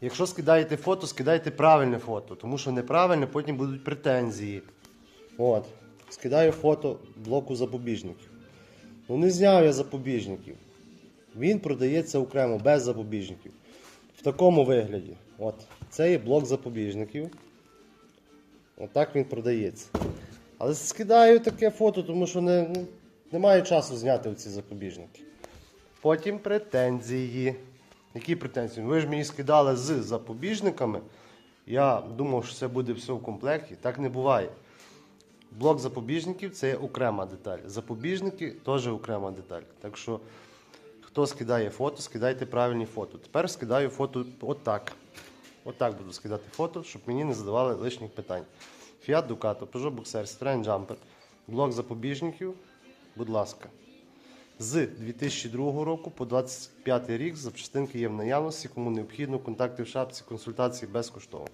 Якщо скидаєте фото, скидайте правильне фото, тому що неправильне потім будуть претензії. От. Скидаю фото блоку запобіжників. Ну не зняв я запобіжників. Він продається окремо, без запобіжників. В такому вигляді. От. Це є блок запобіжників. Отак він продається. Але скидаю таке фото, тому що не, немає часу зняти ці запобіжники. Потім претензії. Які претензії? Ви ж мені скидали з запобіжниками. Я думав, що це буде все в комплекті. Так не буває. Блок запобіжників це окрема деталь. Запобіжники теж окрема деталь. Так що, хто скидає фото, скидайте правильні фото. Тепер скидаю фото отак. Отак буду скидати фото, щоб мені не задавали лишніх питань. Fiat Ducato, Peugeot Boxer, Citroen Jumper, блок запобіжників, будь ласка. З 2002 року по 2025 рік запчастинки є в наявності, кому необхідно, контакти в шапці, консультації безкоштовно.